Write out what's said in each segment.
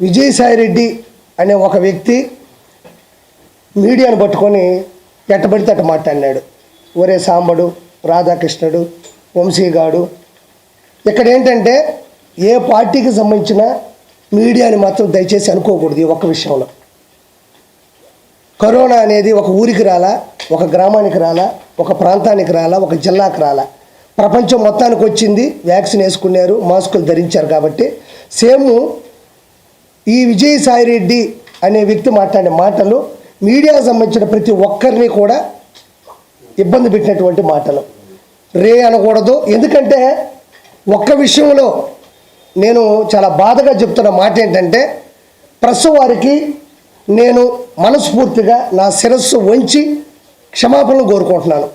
విజయసాయిరెడ్డి అనే ఒక వ్యక్తి మీడియాను పట్టుకొని ఎట్టబడితే అట్ట మాట్లాడినాడు. ఒరే సాంబడు రాధాకృష్ణుడు వంశీగాడు ఇక్కడ ఏంటంటే ఏ పార్టీకి సంబంధించిన మీడియాని మాత్రం దయచేసి అనుకోకూడదు ఈ ఒక్క విషయంలో. కరోనా అనేది ఒక ఊరికి రాలా ఒక గ్రామానికి రాలా ఒక ప్రాంతానికి రాలా ఒక జిల్లాకి రాలా. ప్రపంచం మొత్తానికి వచ్చింది వ్యాక్సిన్ వేసుకున్నారు మాస్కులు ధరించారు కాబట్టి సేమ్ ఈ విజయసాయిరెడ్డి అనే వ్యక్తి మాట్లాడే మాటలు మీడియాకు సంబంధించిన ప్రతి ఒక్కరిని కూడా ఇబ్బంది పెట్టినటువంటి మాటలు. రే అనకూడదు. ఎందుకంటే ఒక్క విషయంలో నేను చాలా బాధగా చెప్తున్న మాట ఏంటంటే ప్రెస్ వారికి నేను మనస్ఫూర్తిగా నా శిరస్సు వంచి క్షమాపణలు కోరుకుంటున్నాను.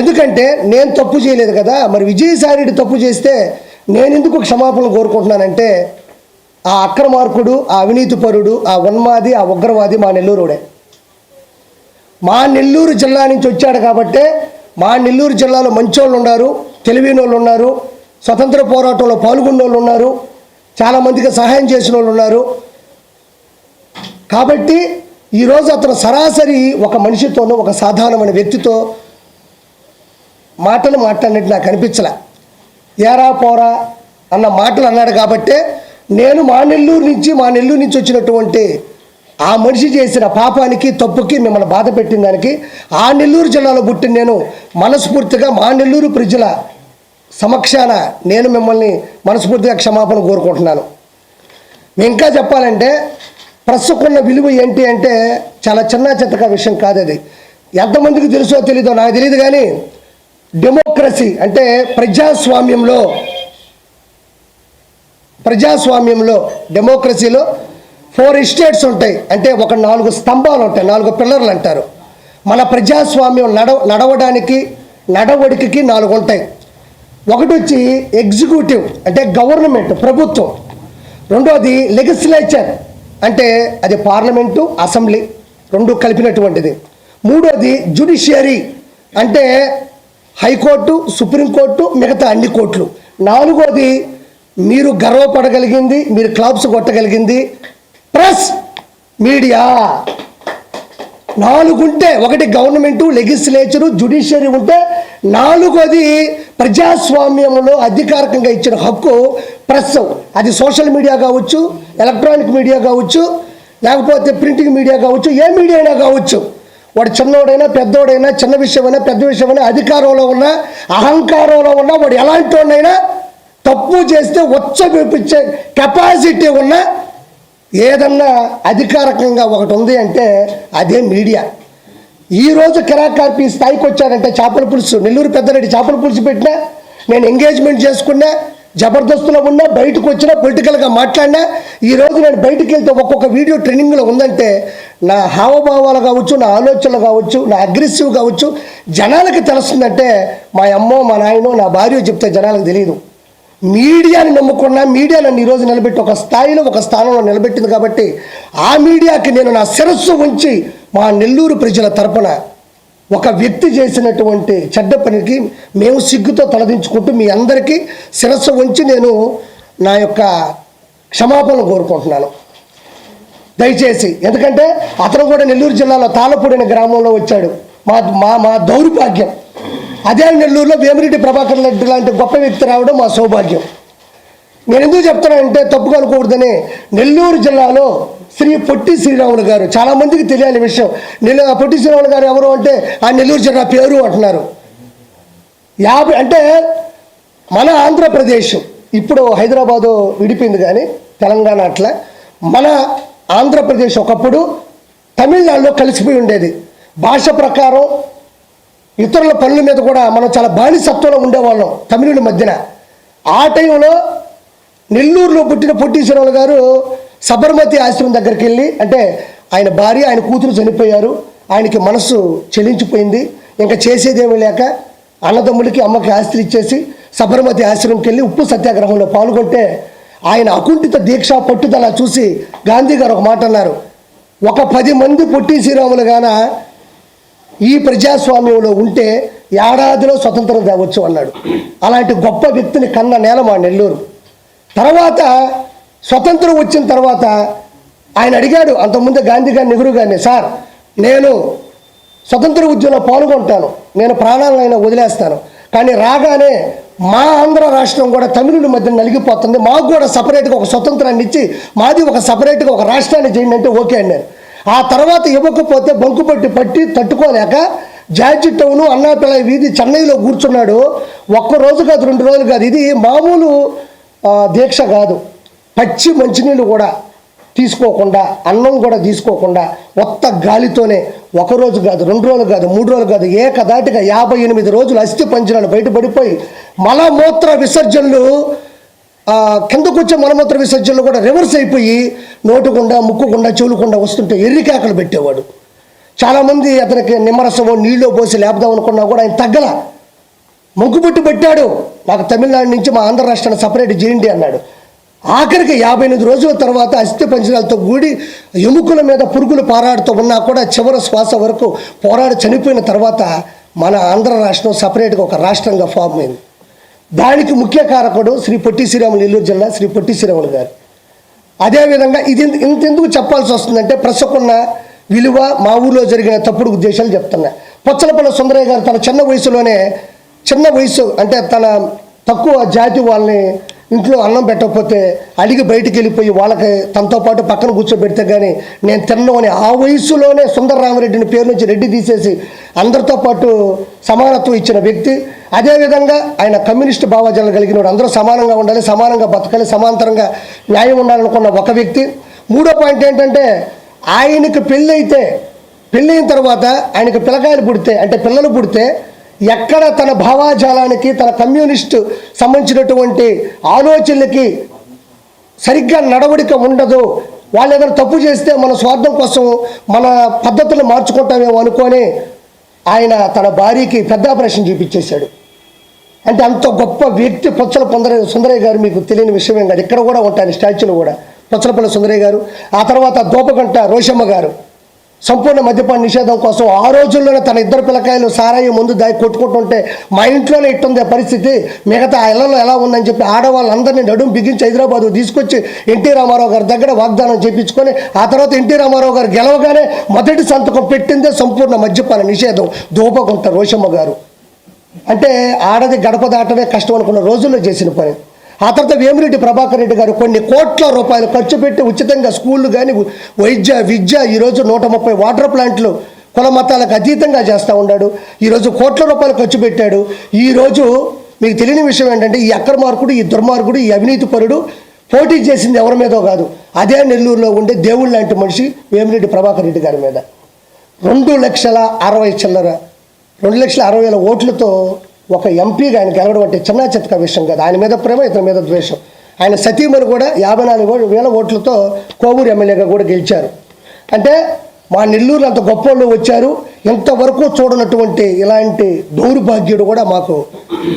ఎందుకంటే నేను తప్పు చేయలేదు కదా. మరి విజయసాయిరెడ్డి తప్పు చేస్తే నేను ఎందుకు క్షమాపణలు కోరుకుంటున్నానంటే ఆ అక్రమార్కుడు ఆ అవినీతిపరుడు ఆ ఉన్మాది ఆ ఉగ్రవాది మా నెల్లూరుడే. మా నెల్లూరు జిల్లా నుంచి వచ్చాడు కాబట్టే మా నెల్లూరు జిల్లాలో మంచోళ్ళు ఉన్నారు తెలివైన వాళ్ళు ఉన్నారు స్వతంత్ర పోరాటంలో పాల్గొన్న వాళ్ళు ఉన్నారు చాలామందికి సహాయం చేసిన వాళ్ళు ఉన్నారు. కాబట్టి ఈరోజు అతను సరాసరి ఒక మనిషితోనూ ఒక సాధారణమైన వ్యక్తితో మాటలు మాట్లాడినట్టు నాకు అనిపించలే. ఏరా పోరా అన్న మాటలు అన్నాడు కాబట్టే నేను మా నెల్లూరు నుంచి మా నెల్లూరు నుంచి వచ్చినటువంటి ఆ మనిషి చేసిన పాపానికి తప్పుకి మిమ్మల్ని బాధ పెట్టిన దానికి ఆ నెల్లూరు జిల్లాలో పుట్టిన నేను మనస్ఫూర్తిగా మా నెల్లూరు ప్రజల సమక్షాన నేను మిమ్మల్ని మనస్ఫూర్తిగా క్షమాపణ కోరుకుంటున్నాను. ఇంకా చెప్పాలంటే ప్రస్తుకున్న విలువ ఏంటి అంటే చాలా చిన్న చిత్తక విషయం కాదు అది. ఎంతమందికి తెలుసో తెలీదో నాకు తెలియదు కానీ డెమోక్రసీ అంటే ప్రజాస్వామ్యంలో ప్రజాస్వామ్యంలో డెమోక్రసీలో ఫోర్ ఎస్టేట్స్ ఉంటాయి. అంటే ఒక నాలుగు స్తంభాలు ఉంటాయి. నాలుగు పిల్లర్లు అంటారు. మన ప్రజాస్వామ్యం నడవ నడవడానికి నడవడికకి నాలుగు ఉంటాయి. ఒకటి వచ్చి ఎగ్జిక్యూటివ్ అంటే గవర్నమెంట్ ప్రభుత్వం. రెండోది లెగిస్లేచర్ అంటే అది పార్లమెంటు అసెంబ్లీ రెండు కలిపినటువంటిది. మూడోది జుడిషియరీ అంటే హైకోర్టు సుప్రీంకోర్టు మిగతా అన్ని కోర్టులు. నాలుగోది మీరు గర్వపడగలిగింది మీరు క్లాప్స్ కొట్టగలిగింది. Press media. నాలుగుంటే ఒకటి గవర్నమెంటు లెజిస్లేచరు జుడిషియరీ ఉంటే నాలుగోది ప్రజాస్వామ్యంలో అధికారికంగా ఇచ్చిన హక్కు ప్రెస్. అది సోషల్ మీడియా కావచ్చు ఎలక్ట్రానిక్ మీడియా కావచ్చు లేకపోతే ప్రింటింగ్ మీడియా కావచ్చు ఏ మీడియా అయినా కావచ్చు. వాడు చిన్నోడైనా పెద్దోడైనా చిన్న విషయమైనా పెద్ద విషయమైనా అధికారంలో ఉన్నా అహంకారంలో ఉన్నా వాడు ఎలాంటి వాడినైనా తప్పు చేస్తే ఉచ్చబెప్పించే కెపాసిటీ ఉన్న ఏదన్నా అధికారికంగా ఒకటి ఉంది అంటే అదే మీడియా. ఈరోజు కిరాకార్పి స్థాయికి వచ్చాడంటే చేపల పులుసు నెల్లూరు పెద్దరెడ్డి చేపల పులుసు పెట్టినా నేను ఎంగేజ్మెంట్ చేసుకున్నా జబర్దస్తులో ఉన్నా బయటకు వచ్చినా పొలిటికల్గా మాట్లాడినా ఈరోజు నేను బయటికి వెళ్తే ఒక్కొక్క వీడియో ట్రెండింగ్లో ఉందంటే నా హావభావాలు కావచ్చు నా ఆలోచనలు కావచ్చు నా అగ్రెసివ్ కావచ్చు జనాలకి తెలుస్తుందంటే మా అమ్మో మా నాయనో నా భార్య చెప్తే జనాలకు తెలియదు. మీడియాని నమ్ముకున్నా మీడియా నన్ను ఈరోజు నిలబెట్టి ఒక స్థాయిలో ఒక స్థానంలో నిలబెట్టింది కాబట్టి ఆ మీడియాకి నేను నా శిరస్సు ఉంచి మా నెల్లూరు ప్రజల తరపున ఒక వ్యక్తి చేసినటువంటి చెడ్డ పనికి మేము సిగ్గుతో తలదించుకుంటూ మీ అందరికీ శిరస్సు ఉంచి నేను నా యొక్క క్షమాపణలు కోరుకుంటున్నాను. దయచేసి ఎందుకంటే అతను కూడా నెల్లూరు జిల్లాలో తాళపూడి అనే గ్రామంలో వచ్చాడు. మా మా మా దౌర్భాగ్యం. అదే నెల్లూరులో వేమిరెడ్డి ప్రభాకర్ రెడ్డి లాంటి గొప్ప వ్యక్తి రావడం మా సౌభాగ్యం. నేను ఎందుకు చెప్తానంటే తప్పుగా అనుకోకూడదని నెల్లూరు జిల్లాలో శ్రీ పొట్టి శ్రీరాములు గారు చాలా మందికి తెలియాలి విషయం. నెల్లు పొట్టి శ్రీరాములు గారు ఎవరు అంటే ఆ నెల్లూరు జిల్లా పేరు అంటున్నారు. యాభై అంటే మన ఆంధ్రప్రదేశ్ ఇప్పుడు హైదరాబాదు విడిపోయింది కానీ తెలంగాణ అట్లా. మన ఆంధ్రప్రదేశ్ ఒకప్పుడు తమిళనాడులో కలిసిపోయి ఉండేది. భాష ప్రకారం ఇతరుల పనుల మీద కూడా మనం చాలా బానిసత్వంలో ఉండేవాళ్ళం తమిళుల మధ్యన. ఆ టైంలో నెల్లూరులో పుట్టిన పొట్టీశ్వరరావు గారు సబర్మతి ఆశ్రమం దగ్గరికి వెళ్ళి అంటే ఆయన భార్య ఆయన కూతురు చనిపోయారు. ఆయనకి మనస్సు చెలించిపోయింది. ఇంకా చేసేదేమీ లేక అన్నదమ్ములకి అమ్మకి ఆస్తులు ఇచ్చేసి సబర్మతి ఆశ్రమంకి వెళ్ళి ఉప్పు సత్యాగ్రహంలో పాల్గొంటే ఆయన అకుంఠిత దీక్ష పట్టుదల చూసి గాంధీ గారు ఒక మాట అన్నారు. ఒక పది మంది పొట్టి శ్రీరాములు గాన ఈ ప్రజాస్వామ్యంలో ఉంటే ఏడాదిలో స్వతంత్రం తేవచ్చు అన్నాడు. అలాంటి గొప్ప వ్యక్తిని కన్న నేల మా నెల్లూరు? తర్వాత స్వతంత్రం వచ్చిన తర్వాత ఆయన అడిగాడు అంతకుముందు గాంధీ గారిని నెహ్రూ గారిని సార్ నేను స్వతంత్ర ఉద్యమంలో పాల్గొంటాను నేను ప్రాణాలైనా వదిలేస్తాను కానీ రాగానే మా ఆంధ్ర రాష్ట్రం కూడా తమిళుల మధ్య నలిగిపోతుంది మాకు కూడా సపరేట్గా ఒక స్వతంత్రాన్ని ఇచ్చి మాది ఒక సపరేట్గా ఒక రాష్ట్రాన్ని చేయండి అంటే ఓకే అన్నారు. ఆ తర్వాత ఇవ్వకపోతే బొంకుపట్టి పట్టి తట్టుకోలేక జార్జి టౌను అన్నాపిల్ల వీధి చెన్నైలో కూర్చున్నాడు. ఒక్క రోజు కాదు రెండు రోజులు కాదు. ఇది మామూలు దీక్ష కాదు. పచ్చి మంచినీళ్ళు కూడా తీసుకోకుండా అన్నం కూడా తీసుకోకుండా ఒత్త గాలితోనే ఒక రోజు కాదు రెండు రోజులు కాదు మూడు రోజులు కాదు ఏకదాటిగా యాభై ఎనిమిది రోజులు అస్థి పంజరాలు బయటపడిపోయి మలమూత్ర విసర్జనలు కిందకు వచ్చే మలమూత్ర విసర్జనలు కూడా రివర్స్ అయిపోయి నోటుకుండా ముక్కుకుండా చెవులుకుండా వస్తుంటే ఎర్రికాకలు పెట్టేవాడు. చాలామంది అతనికి నిమ్మరసమో నీళ్ళు పోసి లేపుదాం అనుకున్నా కూడా ఆయన తగ్గల. మొగ్గుబుట్టి పెట్టాడు. నాకు తమిళనాడు నుంచి మా ఆంధ్ర రాష్ట్రాన్ని సపరేట్ చేయండి అన్నాడు. ఆఖరికి యాభై ఎనిమిది రోజుల తర్వాత అస్థి పంజరాలతో కూడి ఎముకల మీద పురుగులు పారాడుతూ ఉన్నా కూడా చివరి శ్వాస వరకు పోరాడి చనిపోయిన తర్వాత మన ఆంధ్ర రాష్ట్రం సపరేట్గా ఒక రాష్ట్రంగా ఫామ్ అయింది. దానికి ముఖ్య కారకుడు శ్రీ పొట్టి శ్రీరాములు నెల్లూరు జిల్లా శ్రీ పొట్టి శ్రీరాములు గారు. అదేవిధంగా ఇది ఇంత- ఎందుకు చెప్పాల్సి వస్తుందంటే ప్రస్తుకున్న విలువ మా ఊళ్ళో జరిగిన తప్పుడు ఉద్దేశాలు చెప్తున్నా. పొచ్చలపల్లి సుందరయ్య గారు తన చిన్న వయసులోనే చిన్న వయసు అంటే తన తక్కువ జాతి వాళ్ళని ఇంట్లో అన్నం పెట్టకపోతే అడిగి బయటికి వెళ్ళిపోయి వాళ్ళకి తనతో పాటు పక్కన కూర్చోబెడితే కానీ నేను తిన్నాను అని ఆ వయసులోనే సుందర రామరెడ్డిని పేరు నుంచి రెడ్డి తీసేసి అందరితో పాటు సమానత్వం ఇచ్చిన వ్యక్తి. అదేవిధంగా ఆయన కమ్యూనిస్ట్ భావజాలు కలిగిన వాడు అందరూ సమానంగా ఉండాలి సమానంగా బతకాలి సమాంతరంగా న్యాయం ఉండాలనుకున్న ఒక వ్యక్తి. మూడో పాయింట్ ఏంటంటే ఆయనకి పెళ్ళైతే పెళ్ళైన తర్వాత ఆయనకు పిల్లకాయలు పుడితే అంటే పిల్లలు పుడితే ఎక్కడ తన భావాజాలానికి తన కమ్యూనిస్ట్ సంబంధించినటువంటి ఆలోచనలకి సరిగ్గా నడవడిక ఉండదు. వాళ్ళు ఏదైనా తప్పు చేస్తే మన స్వార్థం కోసం మన పద్ధతులు మార్చుకుంటామేమో అనుకొని ఆయన తన భార్యకి పెద్ద ఆపరేషన్ చూపించేశాడు. అంటే అంత గొప్ప వ్యక్తి పొచ్చల పొందర సుందరయ్య గారు మీకు తెలియని విషయమేం కాదు. ఇక్కడ కూడా ఉంటాయి స్టాచ్యూలు కూడా. పొచ్చలపల్లి సుందరయ్య గారు. ఆ తర్వాత దోపగంట రోషమ్మ గారు. సంపూర్ణ మద్యపాన నిషేధం కోసం ఆ రోజుల్లోనే తన ఇద్దరు పిల్లకాయలు సారాయి ముందు దాగి కొట్టుకుంటుంటే మా ఇంట్లోనే ఇట్టుంది పరిస్థితి. మిగతా ఆ ఇళ్ళలో ఎలా ఉందని చెప్పి ఆడవాళ్ళందరినీ నడుము బిగించి హైదరాబాద్ తీసుకొచ్చి ఎన్టీ రామారావు గారి దగ్గర వాగ్దానం చేయించుకొని ఆ తర్వాత ఎన్టీ రామారావు గారు గెలవగానే మొదటి సంతకం పెట్టిందే సంపూర్ణ మద్యపాన నిషేధం. దోపగుంట రోషమ్మ గారు. అంటే ఆడది గడప దాటమే కష్టం అనుకున్న రోజుల్లో చేసిన పని. ఆ తర్వాత వేమిరెడ్డి ప్రభాకర్ రెడ్డి గారు కొన్ని కోట్ల రూపాయలు ఖర్చు పెట్టి ఉచితంగా స్కూళ్ళు కానీ వైద్య విద్య ఈరోజు నూట ముప్పై వాటర్ ప్లాంట్లు కుల మతాలకు అతీతంగా చేస్తూ ఉన్నాడు. ఈరోజు కోట్ల రూపాయలు ఖర్చు పెట్టాడు. ఈరోజు మీకు తెలియని విషయం ఏంటంటే ఈ అక్రమార్కుడు ఈ దుర్మార్గుడు ఈ అవినీతి పరుడు పోటీ చేసింది ఎవరి మీదో కాదు. అదే నెల్లూరులో ఉండే దేవుళ్ళ లాంటి మనిషి వేమిరెడ్డి ప్రభాకర్ రెడ్డి గారి మీద. రెండు లక్షల అరవై చిల్లర రెండు లక్షల అరవై వేల ఓట్లతో ఒక ఎంపీగా ఆయన గెలవడం అంటే చిన్న చిత్క విషయం కాదు. ఆయన మీద ప్రేమ ఇతని మీద ద్వేషం. ఆయన సతీమణి కూడా యాభై నాలుగు వేల ఓట్లతో కోవూరు ఎమ్మెల్యేగా కూడా గెలిచారు. అంటే మా నెల్లూరు అంత గొప్పోళ్ళు వచ్చారు. ఇంతవరకు చూడనటువంటి ఇలాంటి దౌర్భాగ్యుడు కూడా మాకు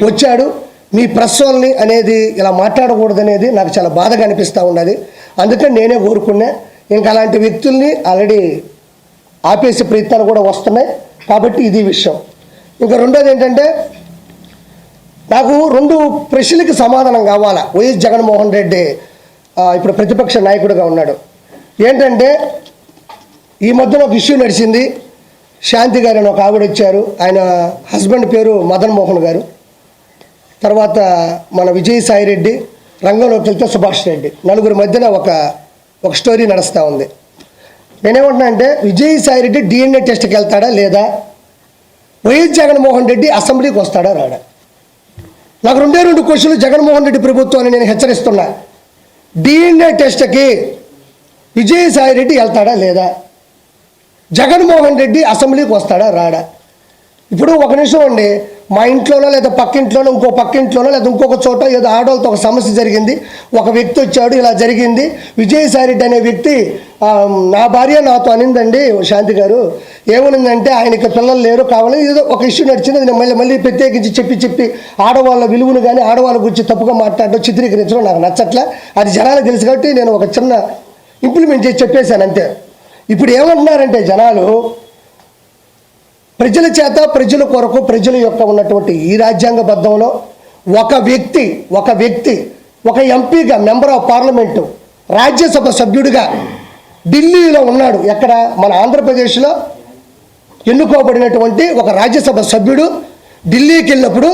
వచ్చాడు. మీ ప్రశ్నల్ని అనేది ఇలా మాట్లాడకూడదనేది నాకు చాలా బాధగా అనిపిస్తూ ఉన్నది. అందుకని నేనే కోరుకున్నా ఇంకా అలాంటి వ్యక్తుల్ని ఆల్రెడీ ఆపేసే ప్రయత్నాలు కూడా వస్తున్నాయి. కాబట్టి ఇది విషయం. ఇంకా రెండోది ఏంటంటే నాకు రెండు ప్రశ్నలకి సమాధానం కావాలా? వైఎస్ జగన్మోహన్ రెడ్డి ఇప్పుడు ప్రతిపక్ష నాయకుడిగా ఉన్నాడు. ఏంటంటే ఈ మధ్యన ఒక ఇష్యూ నడిచింది. శాంతి గారు అని ఒక ఆవిడ వచ్చారు. ఆయన హస్బెండ్ పేరు మదన్ మోహన్ గారు. తర్వాత మన విజయసాయి రెడ్డి రంగంలోకి వెళ్తే సుభాష్ రెడ్డి. నలుగురి మధ్యన ఒక ఒక స్టోరీ నడుస్తూ ఉంది. నేనేమంటున్నా అంటే విజయసాయి రెడ్డి డిఎన్ఏ టెస్ట్కి వెళ్తాడా లేదా? వైఎస్ జగన్మోహన్ రెడ్డి అసెంబ్లీకి వస్తాడా రాడా? నాకు రెండే రెండు క్వశ్చన్లు జగన్మోహన్ రెడ్డి ప్రభుత్వాన్ని నేను హెచ్చరిస్తున్నా. డిఎన్ఏ టెస్ట్కి విజయసాయి రెడ్డి వెళ్తాడా లేదా? జగన్మోహన్ రెడ్డి అసెంబ్లీకి వస్తాడా రాడా? ఇప్పుడు ఒక నిమిషం అండి మా ఇంట్లోనో లేదా పక్కింట్లోనో ఇంకో పక్కింట్లోనో లేదా ఇంకొక చోట ఏదో ఆడవాళ్ళతో ఒక సమస్య జరిగింది. ఒక వ్యక్తి వచ్చాడు ఇలా జరిగింది. విజయసాయి రెడ్డి అనే వ్యక్తి నా భార్య నాతో అనిందండి శాంతి గారు. ఏమనిందంటే ఆయనకి పిల్లలు లేరు కావాలి ఏదో ఒక ఇష్యూ నడిచింది నేను మళ్ళీ మళ్ళీ ప్రత్యేకించి చెప్పి చెప్పి ఆడవాళ్ళ విలువను కానీ ఆడవాళ్ళ గురించి తప్పుగా మాట్లాడడం చిత్రీకరించడం నాకు నచ్చట్లే. అది జనాలకు తెలుసు కాబట్టి నేను ఒక చిన్న ఇంప్లిమెంట్ చేసి చెప్పేశాను అంతే. ఇప్పుడు ఏమంటున్నారంటే జనాలు ప్రజల చేత ప్రజల కొరకు ప్రజల యొక్క ఉన్నటువంటి ఈ రాజ్యాంగబద్ధంలో ఒక వ్యక్తి ఒక వ్యక్తి ఒక ఎంపీగా మెంబర్ ఆఫ్ పార్లమెంటు రాజ్యసభ సభ్యుడిగా ఢిల్లీలో ఉన్నాడు. ఎక్కడ? మన ఆంధ్రప్రదేశ్లో ఎన్నుకోబడినటువంటి ఒక రాజ్యసభ సభ్యుడు ఢిల్లీకి వెళ్ళినప్పుడు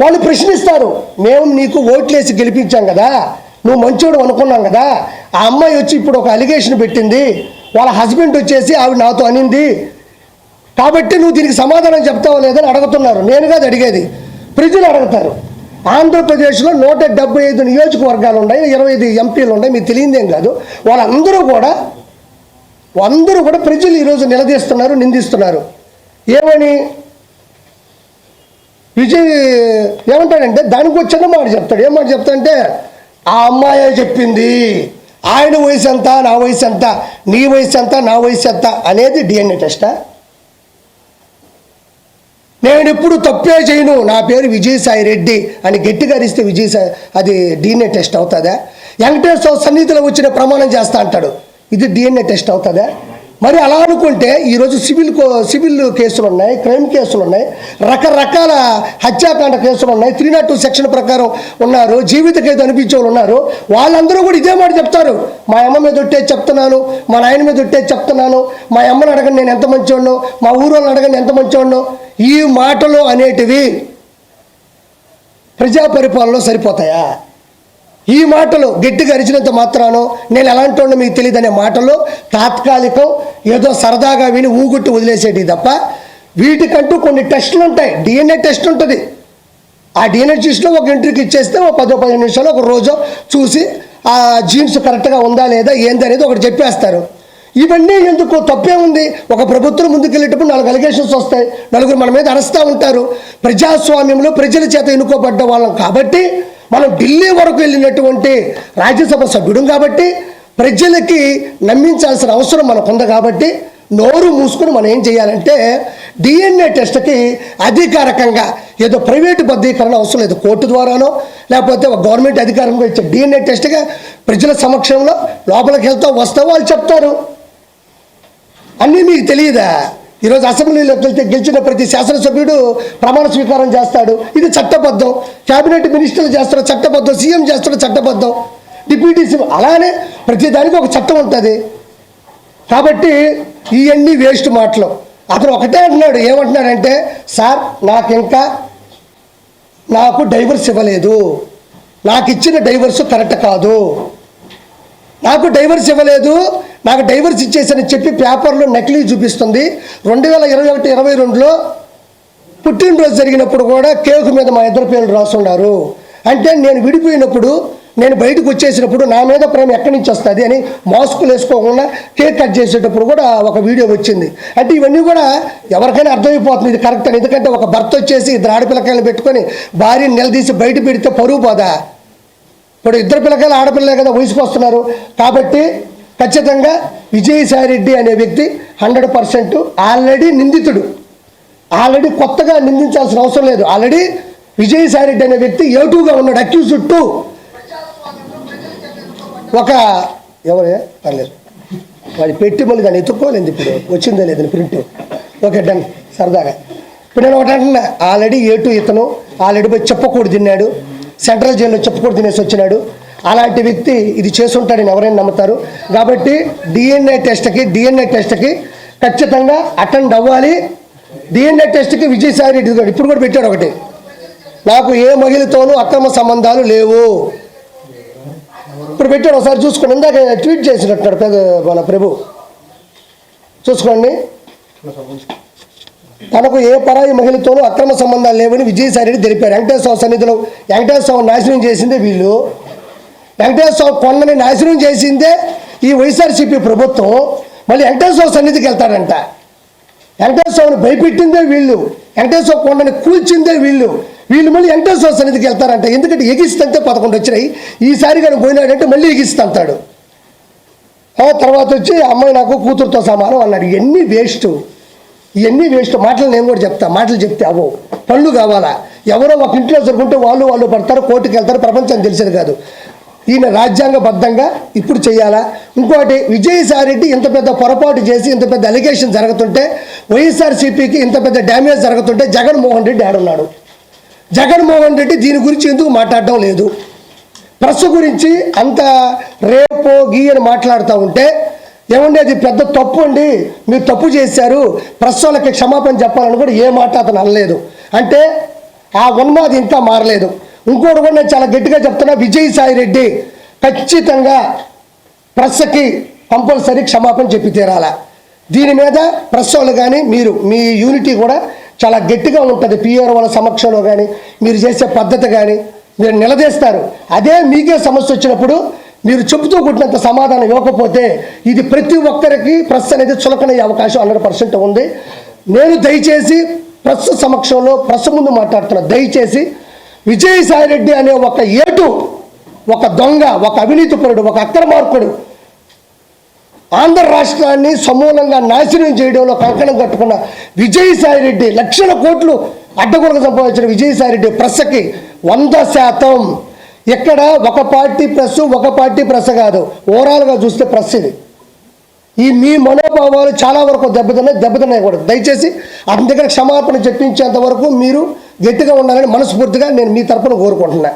వాళ్ళు ప్రశ్నిస్తారు మేము నీకు ఓట్లేసి గెలిపించాం కదా నువ్వు మంచోడు అనుకున్నాం కదా ఆ అమ్మాయి వచ్చి ఇప్పుడు ఒక అలిగేషన్ పెట్టింది వాళ్ళ హస్బెండ్ వచ్చేసి ఆవిడ నాతో అనింది కాబట్టి నువ్వు దీనికి సమాధానం చెప్తావా లేదని అడుగుతున్నారు. నేను కాదు అడిగేది. ప్రజలు అడుగుతారు. ఆంధ్రప్రదేశ్లో నూట డెబ్బై ఐదు నియోజకవర్గాలు ఉన్నాయి ఇరవై ఐదు ఎంపీలు ఉన్నాయి మీకు తెలియదేం కాదు. వాళ్ళందరూ కూడా అందరూ కూడా ప్రజలు ఈరోజు నిలదీస్తున్నారు నిందిస్తున్నారు. ఏమని? విజయ్ ఏమంటాడంటే దానికి ఒక చిన్న మాట చెప్తాడు. ఏం మాట చెప్తాడంటే ఆ అమ్మాయే చెప్పింది. ఆయన వయసు ఎంత నా వయసు ఎంత నీ వయసు ఎంత నా వయసు ఎంత అనేది డిఎన్ఏ టెస్టా నేను ఎప్పుడు తప్పే చేయను. నా పేరు విజయసాయి రెడ్డి అని గట్టిగా అరిస్తే విజయసాయి అది డిఎన్ఏ టెస్ట్ అవుతుందా? వెంకటేశ్వర సన్నిధిలో వచ్చిన ప్రమాణం చేస్తా అంటాడు. ఇది డిఎన్ఏ టెస్ట్ అవుతుందా? మరి అలా అనుకుంటే ఈరోజు సివిల్ సివిల్ కేసులు ఉన్నాయి క్రైమ్ కేసులు ఉన్నాయి రకరకాల హత్యాకాండ కేసులు ఉన్నాయి త్రీ నాట్ టూ సెక్షన్ ప్రకారం ఉన్నారు జీవిత ఖైదు అనిపించే వాళ్ళు ఉన్నారు. వాళ్ళందరూ కూడా ఇదే మాట చెప్తారు. మా అమ్మ మీద ఒట్టేది చెప్తున్నాను మా నాయన మీద ఒట్టేది చెప్తున్నాను మా అమ్మని అడగండి నేను ఎంత మంచివాడినో మా ఊరోళ్ళని అడగండి ఎంత మంచివాడినో ఈ మాటలు అనేటివి ప్రజా పరిపాలనలో సరిపోతాయా? ఈ మాటలు గట్టిగా అరిచినంత మాత్రానో నేను ఎలాంటి వాడిని మీకు తెలియదనే మాటలు తాత్కాలికం ఏదో సరదాగా విని ఊగుట్టు వదిలేసేటి తప్ప వీటికంటూ కొన్ని టెస్టులు ఉంటాయి. డిఎన్ఏ టెస్ట్ ఉంటుంది. ఆ డిఎన్ఏ టెస్ట్లో ఒక ఇంటర్కి ఇచ్చేస్తే ఒక పదో పదిహేను నిమిషాలు ఒక రోజు చూసి ఆ జీన్స్ కరెక్ట్గా ఉందా లేదా ఏంది అనేది ఒకటి చెప్పేస్తారు. ఇవన్నీ ఎందుకు? తప్పే ఉంది. ఒక ప్రభుత్వం ముందుకెళ్ళేటప్పుడు నాలుగు అలిగేషన్స్ వస్తాయి. నలుగురు మన మీద అరుస్తూ ఉంటారు. ప్రజాస్వామ్యంలో ప్రజల చేత ఎన్నుకోబడ్డ వాళ్ళం కాబట్టి మనం ఢిల్లీ వరకు వెళ్ళినటువంటి రాజ్యసభ సభ్యుడు కాబట్టి ప్రజలకి నమ్మించాల్సిన అవసరం మనకు ఉంది కాబట్టి నోరు మూసుకొని మనం ఏం చేయాలంటే డిఎన్ఏ టెస్ట్కి అధికారికంగా ఏదో ప్రైవేటు బద్దీకరణ అవసరం లేదు కోర్టు ద్వారానో లేకపోతే ఒక గవర్నమెంట్ అధికారంగా ఇచ్చే డిఎన్ఏ టెస్ట్గా ప్రజల సమక్షంలో లోపలికి వెళ్తావు వస్తావు వాళ్ళు చెప్తారు. అన్నీ మీకు తెలియదా? ఈరోజు అసెంబ్లీలోకి వెళ్తే గెలిచిన ప్రతి శాసనసభ్యుడు ప్రమాణ స్వీకారం చేస్తాడు. ఇది చట్టబద్ధం. క్యాబినెట్ మినిస్టర్లు చేస్తారు చట్టబద్ధం. సీఎం చేస్తాడు చట్టబద్ధం. డిప్యూటీ సీఎం అలానే ప్రతి దానికి ఒక చట్టం ఉంటుంది. కాబట్టి ఇవన్నీ వేస్ట్ మాటలు. అతను ఒకటే అంటున్నాడు. ఏమంటున్నాడంటే సార్ నాకు ఇంకా నాకు డైవర్స్ ఇవ్వలేదు. నాకు ఇచ్చిన డైవర్స్ కరెక్ట్ కాదు. నాకు డైవర్స్ ఇవ్వలేదు. నాకు డైవర్స్ ఇచ్చేసని చెప్పి పేపర్లో నకిలీ చూపిస్తుంది. రెండు వేల ఇరవై ఒకటి ఇరవై రెండులో పుట్టినరోజు జరిగినప్పుడు కూడా కేకు మీద మా ఇద్దరు పేర్లు రాసున్నారు అంటే నేను విడిపోయినప్పుడు నేను బయటకు వచ్చేసినప్పుడు నా మీద ప్రేమ ఎక్కడి నుంచి వస్తుంది అని మాస్కులు వేసుకోకుండా కేక్ కట్ చేసేటప్పుడు కూడా ఒక వీడియో వచ్చింది. అంటే ఇవన్నీ కూడా ఎవరికైనా అర్థమైపోతుంది ఇది కరెక్ట్ అని. ఎందుకంటే ఒక భర్త వచ్చేసి ఇద్దరు ఆడపిల్లకాయలు పెట్టుకొని భార్యని నిలదీసి బయట పెడితే పరువు పోదా? ఇప్పుడు ఇద్దరు పిల్లకాయలు ఆడపిల్లలే కదా వయసుకు వస్తున్నారు కాబట్టి ఖచ్చితంగా విజయసాయి రెడ్డి అనే వ్యక్తి హండ్రెడ్ పర్సెంట్ ఆల్రెడీ నిందితుడు. ఆల్రెడీ కొత్తగా నిందించాల్సిన అవసరం లేదు. ఆల్రెడీ విజయసాయి రెడ్డి అనే వ్యక్తి ఏటూగా ఉన్నాడు? Accused two. ఒక ఎవరే? పర్లేదు. వాడి పెట్టి మళ్ళీ దాన్ని ఎత్తుక్కోలేదు ఇప్పుడు. వచ్చిందో లేదని ప్రింట్. Okay done. సరదాగా. ఇప్పుడు నేను ఒకటి అంటున్నా. ఆల్రెడీ ఏటు ఇతను ఆల్రెడీ పోయి చెప్పకూడదు తిన్నాడు. సెంట్రల్ జైల్లో చెప్పకూడదు తినేసి వచ్చినాడు. అలాంటి వ్యక్తి ఇది చేసుంటాడని ఎవరైనా నమ్ముతారు. కాబట్టి డిఎన్ఏ టెస్ట్కి డిఎన్ఏ టెస్ట్కి ఖచ్చితంగా అటెండ్ అవ్వాలి. డిఎన్ఏ టెస్ట్కి విజయసాయి రెడ్డి ఇప్పుడు కూడా పెట్టాడు ఒకటి. నాకు ఏ మహిళతోనూ అక్రమ సంబంధాలు లేవు. ఇప్పుడు పెట్టాడు ఒకసారి చూసుకోండి. ఇందాక ట్వీట్ చేసినట్టున్నాడు పెద్ద మన ప్రభు. చూసుకోండి. తనకు ఏ పరాయి మహిళతోనూ అక్రమ సంబంధాలు లేవని విజయసాయి రెడ్డి తెలిపారు. వెంకటేశ్వర సన్నిధిలో వెంకటేశ్వర నాశనం చేసిందే వీళ్ళు. వెంకటేశ్వర కొండని నాశనం చేసిందే ఈ వైఎస్ఆర్సీపీ ప్రభుత్వం. మళ్ళీ వెంకటేశ్వర సన్నిధికి వెళ్తాడంట. వెంకటేశ్వరని భయపెట్టిందే వీళ్ళు. వెంకటేశ్వర కొండని కూల్చిందే వీళ్ళు. వీళ్ళు మళ్ళీ వెంకటేశ్వర సన్నిధికి వెళ్తారంట. ఎందుకంటే ఎగిస్తంటే పదకొండు వచ్చినాయి. ఈసారి కానీ పోయినాడంటే మళ్ళీ ఎగిస్తుంటాడు. తర్వాత వచ్చి అమ్మాయి నాకు కూతురుతో సమానం అన్నాడు. ఇవన్నీ వేస్ట్. ఇవన్నీ వేస్ట్. మాటలు నేను కూడా చెప్తా. మాటలు చెప్తే అవో పళ్ళు కావాలా? ఎవరో ఒక ఇంట్లో జరుగుంటే వాళ్ళు వాళ్ళు పడతారు కోర్టుకు వెళ్తారు ప్రపంచం తెలిసేది కాదు. ఈయన రాజ్యాంగబద్ధంగా ఇప్పుడు చేయాలా? ఇంకోటి విజయసాయి రెడ్డి ఇంత పెద్ద పొరపాటు చేసి ఇంత పెద్ద అలిగేషన్ జరుగుతుంటే వైఎస్ఆర్సీపీకి ఇంత పెద్ద డ్యామేజ్ జరుగుతుంటే జగన్మోహన్ రెడ్డి ఆడున్నాడు. జగన్మోహన్ రెడ్డి దీని గురించి ఎందుకు మాట్లాడడం లేదు? ప్రెస్ గురించి అంత రేపో గీ అని మాట్లాడుతూ ఉంటే ఏమండి అది పెద్ద తప్పు అండి? మీరు తప్పు చేశారు ప్రెస్ వాళ్ళకి క్షమాపణ చెప్పాలని కూడా ఏ మాట అతను అనలేదు. అంటే ఆ ఉన్మాది ఇంకా మారలేదు. ఇంకోటి కూడా నేను చాలా గట్టిగా చెప్తున్నా విజయసాయి రెడ్డి ఖచ్చితంగా ప్రెస్కి కంపల్సరీ క్షమాపణ చెప్పి తీరాల. దీని మీద ప్రెస్ వాళ్ళు కానీ మీరు మీ యూనిటీ కూడా చాలా గట్టిగా ఉంటుంది పిఆర్ వాళ్ళ సమక్షంలో కానీ మీరు చేసే పద్ధతి కానీ మీరు నిలదీస్తారు. అదే మీకే సమస్య వచ్చినప్పుడు మీరు చెబుతూ కొట్టినంత సమాధానం ఇవ్వకపోతే ఇది ప్రతి ఒక్కరికి ప్రెస్ అనేది చులకనయ్యే అవకాశం హండ్రెడ్ పర్సెంట్ ఉంది. నేను దయచేసి ప్రెస్ సమక్షంలో ప్రెస్ ముందు మాట్లాడుతున్నా. దయచేసి విజయసాయి రెడ్డి అనే ఒక ఏటు ఒక దొంగ ఒక అవినీతిపరుడు ఒక అక్రమార్కుడు ఆంధ్ర రాష్ట్రాన్ని సమూలంగా నాశనం చేయడంలో కంకణం కట్టుకున్న విజయసాయి రెడ్డి లక్షల కోట్లు అడ్డగొడక సంపాదించిన విజయసాయి రెడ్డి ప్రెస్కి వంద శాతం. ఇక్కడ ఒక పార్టీ ప్రెస్ ఒక పార్టీ ప్రెస్ కాదు. ఓవరాల్గా చూస్తే ప్రెస్ ఇది. ఈ మీ మనోభావాలు చాలా వరకు దెబ్బతిన్నాయి దెబ్బతిన్నాయి కూడా. దయచేసి అతని దగ్గర క్షమాపణ చెప్పించేంత వరకు మీరు గట్టిగా ఉండాలని మనస్ఫూర్తిగా నేను మీ తరపున కోరుకుంటున్నా.